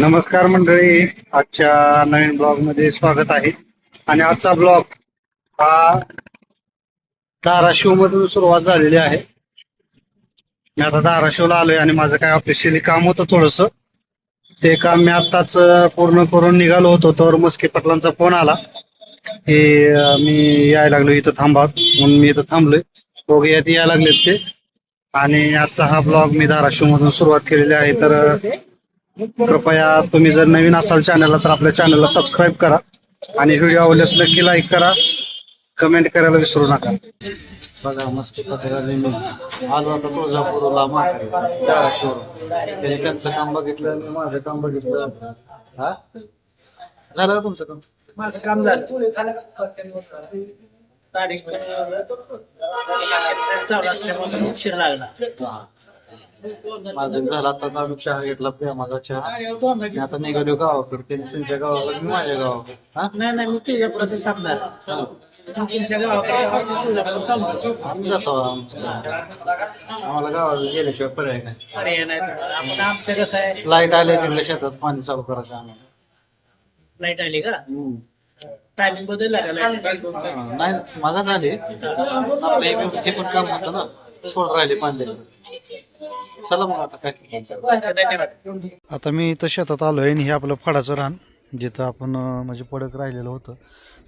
नमस्कार मंडळी. आजच्या नवीन ब्लॉगमध्ये स्वागत आहे. आणि आजचा ब्लॉग हा धाराशिव मधून सुरुवात झालेली आहे. मी आता धाराशिवला आलोय आणि माझं काय ऑफिशियली काम होतं थोडस. ते काम मी आत्ताच पूर्ण करून निघालो होतो तर मस्के पटलांचा फोन आला. हे मी यायला लागलो इथं थांबा. म्हणून मी इथं थांबलोय. दोघे यायला लागलेत ते. आणि आजचा हा ब्लॉग मी धाराशिव मधून सुरुवात केलेली आहे. तर कृपया तुम्ही जर नवीन असाल चॅनलला तर आपल्या चॅनलला सबस्क्राईब करा. आणि व्हिडिओ आवडल्यास नक्की लाईक करा. कमेंट करायला विसरू नका. बघा मस्त पत्राने मी आलो आता तुळजापूरला त्याने त्यांचं काम बघितलं आणि माझं काम बघितलं. हा? झालं का तुमचं काम? माझं काम झालं. तारीख चालू असल्यामुळे उशीर लागला. माझं झालं आता दारू चहा घेतला प्रेमाचा चहा मी आता निघालो गावाकडे त्यांनी तुमच्या गावाकडे मी माझ्या गावाकडे. हा? नाही नाही मी तुझ्या प्रति सांगणार. तुमच्या गावाकडे. आम्ही जातो आमचं. आम्हाला गावाला गेल्याशिवाय पर्याय नाही. पर्याय नाही. आपण आमचं कसं आहे? लाइट आले तिकडे शेतात पाणी चालू करायचं आम्हाला? लाइट आली का. टायमिंग बदलला का लाइट? हा, नाही मागाच आले. आपलं पण काम होतं ना. थोडं राहिले पाणी. चला मग आता काय धन्यवाद. आता मी इथं शेतात आलो आहे आणि हे आपलं फळाचं रान जिथं आपण अं, म्हणजे पडक राहिलेलं होतं.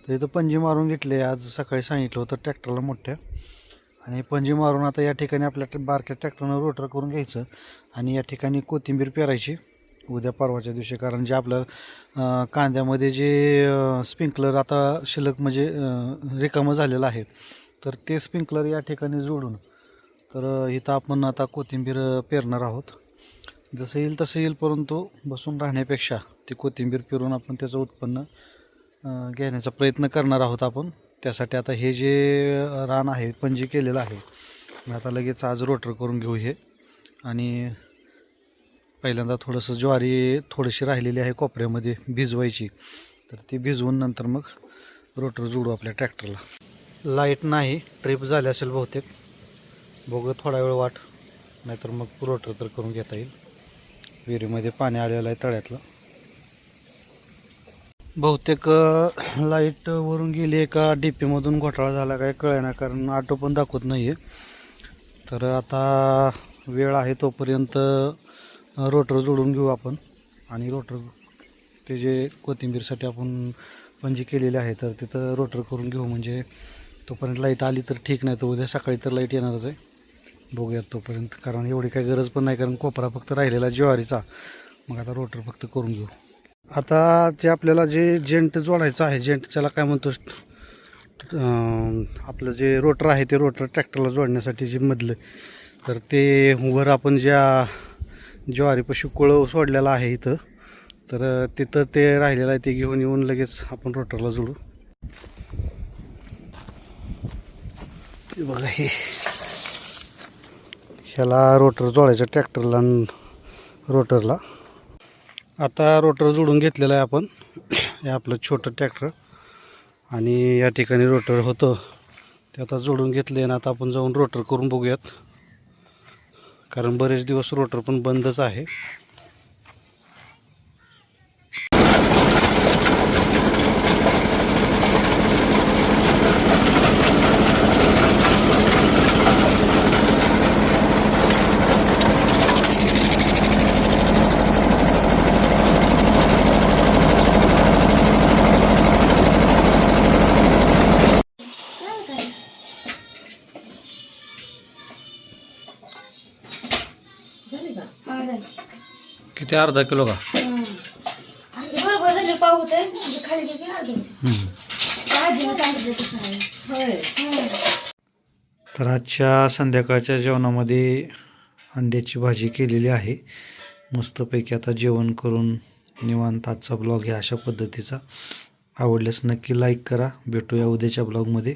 तर इथं पंजी मारून घेतले. आज सकाळी सांगितलं होतं ट्रॅक्टरला मोठ्या. आणि पंजी मारून आता या ठिकाणी आपल्या ट्र- बारक्या ट्रॅक्टरनं रोटर करून घ्यायचं. आणि या ठिकाणी कोथिंबीर पेरायची उद्या परवाच्या दिवशी. कारण जे आपलं अं, कांद्यामध्ये जे स्प्रिंकलर आता शिल्लक म्हणजे अं, रिकामं झालेलं आहे. तर ते स्प्रिंकलर या ठिकाणी जोडून तर इथं आपण आता कोथिंबीर पेरणार आहोत. जसं येईल तसं येईल परंतु बसून राहण्यापेक्षा ती कोथिंबीर पेरून आपण त्याचं उत्पन्न घेण्याचा प्रयत्न करणार आहोत आपण. त्यासाठी आता हे जे रान आहे पंजी केलेलं आहे मी आता लगेच आज रोटर करून घेऊ हे. आणि पहिल्यांदा थोडंसं ज्वारी थोडीशी राहिलेली आहे कोपऱ्यामध्ये भिजवायची. तर ती भिजवून नंतर मग रोटर जोडू आपल्या ट्रॅक्टरला. लाइट नाही ट्रिप झाली असेल बहुतेक. बघू थोडा वेळ वाट. नाहीतर मग रोटर तर करून घेता येईल. विहिरीमध्ये पाणी आलेलं आहे तळ्यातलं. बहुतेक लाइट वरून गेली आहे का डी पीमधून घोटाळा झाला काय कळेना कारण ऑटो पण दाखवत नाही आहे तर आता वेळ आहे तोपर्यंत रोटर जोडून घेऊ आपण. आणि रोटर ते जे कोथिंबीरसाठी आपण पंजी केलेली आहे तर तिथं रोटर करून घेऊ. म्हणजे तोपर्यंत लाइट आली तर ठीक नाही तर उद्या सकाळी तर लाइट येणारच आहे. बघूयात तोपर्यंत कारण एवढी काही गरज पण नाही कारण कोपरा फक्त राहिलेला ज्वारीचा. मग आता रोटर फक्त करून घेऊ. आता जे आपल्याला जे जेंट जोडायचं आहे जेंट त्याला काय म्हणतो आपलं जे रोटर आहे ते रोटर ट्रॅक्टरला जोडण्यासाठी जे मधलं तर ते वर आपण ज्या ज्वारीपाशी कुळव सोडलेला आहे इथं तर तिथं ते राहिलेलं आहे ते घेऊन येऊन लगेच आपण रोटरला जोडू. बघा हे. ह्याला रोटर जोडायचं ट्रॅक्टरला रोटरला. आता रोटर जोडून घेतलेला आहे आपण. हे आपलं छोटं ट्रॅक्टर. आणि या ठिकाणी रोटर होतं. ते आता जोडून घेतले आणि आता आपण जाऊन रोटर करून बघूयात. कारण बरेच दिवस रोटर पण बंदच आहे. किती अर्धा किलो का? बरोबर झाले पाव होते म्हणजे खाली गेली अर्धे. आजीनं सांगितलं तसं आहे होय. तर आजच्या संध्याकाळच्या जेवणामध्ये अंड्याची भाजी केलेली आहे. मस्तपैकी आता जेवण करून निवांत आजचा ब्लॉग ह्या अशा पद्धतीचा. आवडल्यास नक्की लाईक करा. भेटूया उद्याच्या ब्लॉगमध्ये.